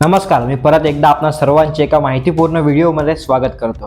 नमस्कार मी परत एकदा आपणा सर्वांचे एका माहितीपूर्ण व्हिडिओमध्ये स्वागत करतो.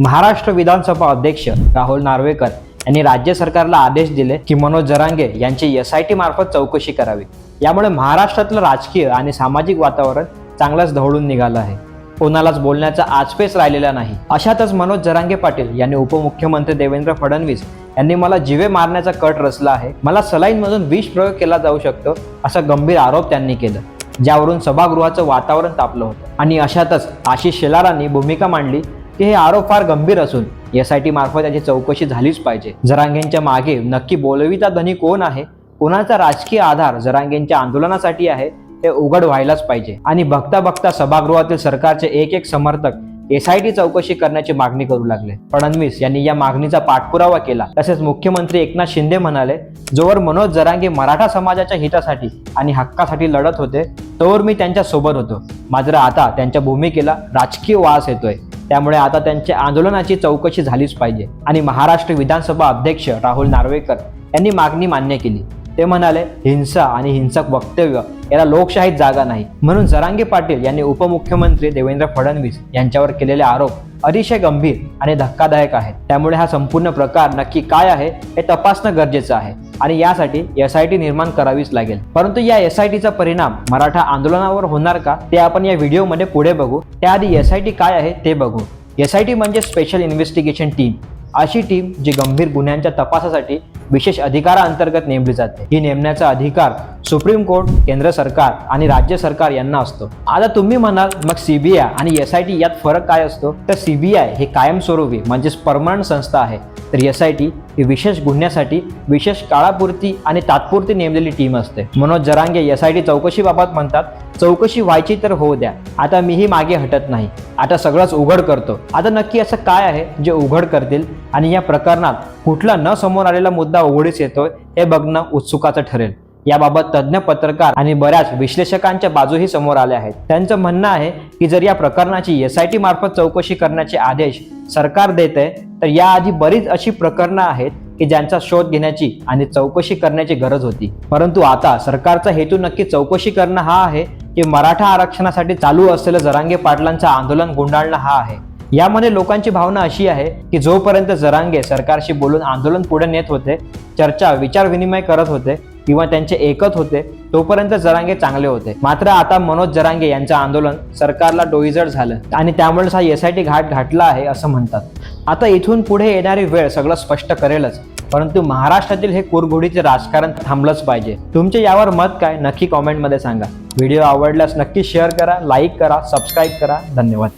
महाराष्ट्र विधानसभा अध्यक्ष राहुल नार्वेकर यांनी राज्य सरकारला आदेश दिले की मनोज जरांगे यांची एस आय टी मार्फत चौकशी करावी. यामुळे महाराष्ट्रातलं राजकीय आणि सामाजिक वातावरण चांगलंच ढवळून निघालं आहे. कोणालाच बोलण्याचा आजपेच राहिलेला नाही. अशातच मनोज जरांगे पाटील यांनी उपमुख्यमंत्री देवेंद्र फडणवीस यांनी मला जिवे मारण्याचा कट रचला आहे. मला सलाईनमधून विष प्रयोग केला जाऊ शकतो असा गंभीर आरोप त्यांनी केला. ज्यावरून सभागृहाचं वातावरण तापलं होतं. आणि अशातच आशिष शेलारांनी भूमिका मांडली की हे आरोप फार गंभीर असून एस आय टी मार्फत याची चौकशी झालीच पाहिजे. जरांगेंच्या मागे नक्की बोलविता धनी कोण आहे? कोणाचा राजकीय आधार जरांगेंच्या आंदोलनासाठी आहे? ते उघड व्हायलाच पाहिजे. आणि बघता बघता सभागृहातील सरकारचे एक एक समर्थक एस आय टी चौकशी करण्याची मागणी करू लागले. फडणवीस यांनी या मागणीचा पाठपुरावा केला. तसेच मुख्यमंत्री एकनाथ शिंदे म्हणाले जोवर मनोज जरांगे मराठा समाजाच्या हितासाठी आणि हक्कासाठी लढत होते तोवर मी त्यांच्यासोबत होतो. मात्र आता त्यांच्या भूमिकेला राजकीय वास येतोय. त्यामुळे आता त्यांच्या आंदोलनाची चौकशी झालीच पाहिजे. आणि महाराष्ट्र विधानसभा अध्यक्ष राहुल नार्वेकर यांनी मागणी मान्य केली. ते म्हणाले हिंसा आणि हिंसक वक्तव्य याला लोकशाहीत जागा नाही. म्हणून जरांगे पाटील यांनी उपमुख्यमंत्री देवेंद्र फडणवीस यांच्यावर केलेले आरोप अतिशय गंभीर आणि धक्कादायक आहेत. त्यामुळे हा संपूर्ण प्रकार नक्की काय आहे हे तपासणं गरजेचं आहे आणि यासाठी एस आय टी निर्माण करावीच लागेल. परंतु या एस आय टीचा परिणाम मराठा आंदोलनावर होणार का ते आपण या व्हिडिओमध्ये पुढे बघू. त्याआधी एस आय टी काय आहे ते बघू. एस आय टी म्हणजे स्पेशल इन्व्हेस्टिगेशन टीम अशी टीम जी गंभीर गुन्ह्यांच्या तपासासाठी विशेष अधिकाराअंतर्गत नेमली जाते. ही नेमण्याचा अधिकार सुप्रीम कोर्ट केंद्र सरकार आणि राज्य सरकार यांना असतो. आता तुम्ही म्हणाल मग सीबीआय आणि एस आय टी यात फरक काय असतो? तर सीबीआय हे कायमस्वरूपी म्हणजेच परमनंट संस्था आहे. तर एस आय टी ही विशेष गुन्ह्यासाठी विशेष काळापुरती आणि तात्पुरती नेमलेली टीम असते. Manoj Jarange S I T चौकशीबाबत म्हणतात चौकशी व्हायची तर होऊ द्या. आता मीही मागे हटत नाही. आता सगळंच उघड करतो. आता नक्की असं काय आहे जे उघड करतील? आणि या प्रकरणात कुठला न समोर आलेला मुद्दा उघडीस येतोय हे बघणं उत्सुकाचं ठरेल. याबाबत तज्ज्ञ पत्रकार आणि बऱ्याच विश्लेषकांच्या बाजूही समोर आल्या आहेत. त्यांचं म्हणणं आहे की जर या प्रकरणाची एस आय टी मार्फत चौकशी करण्याचे आदेश सरकार देते तर याआधी बरीच अशी प्रकरणं आहेत की ज्यांचा शोध घेण्याची आणि चौकशी करण्याची गरज होती. परंतु आता सरकारचा हेतू नक्की चौकशी करणं हा आहे की मराठा आरक्षणासाठी चालू असलेलं जरांगे पाटलांचं आंदोलन गुंडाळणं हा आहे. यामध्ये लोकांची भावना अशी आहे की जोपर्यंत जरांगे सरकारशी बोलून आंदोलन पुढे नेत होते चर्चा विचार विनिमय करत होते किंवा त्यांचे एकत होते तोपर्यंत जरांगे चांगले होते. मात्र आता मनोज जरांगे यांचं आंदोलन सरकारला डोईजड झालं आणि त्यामुळेच हा एस आय टी घाट घाटला आहे असं म्हणतात. आता इथून पुढे येणारी वेळ सगळं स्पष्ट करेलच परंतु महाराष्ट्रातील हे कुरघोडीचे राजकारण थांबलंच पाहिजे. तुमचे यावर मत काय? नक्की कॉमेंटमध्ये सांगा. व्हिडिओ आवडल्यास नक्की शेअर करा लाईक करा सबस्क्राईब करा. धन्यवाद.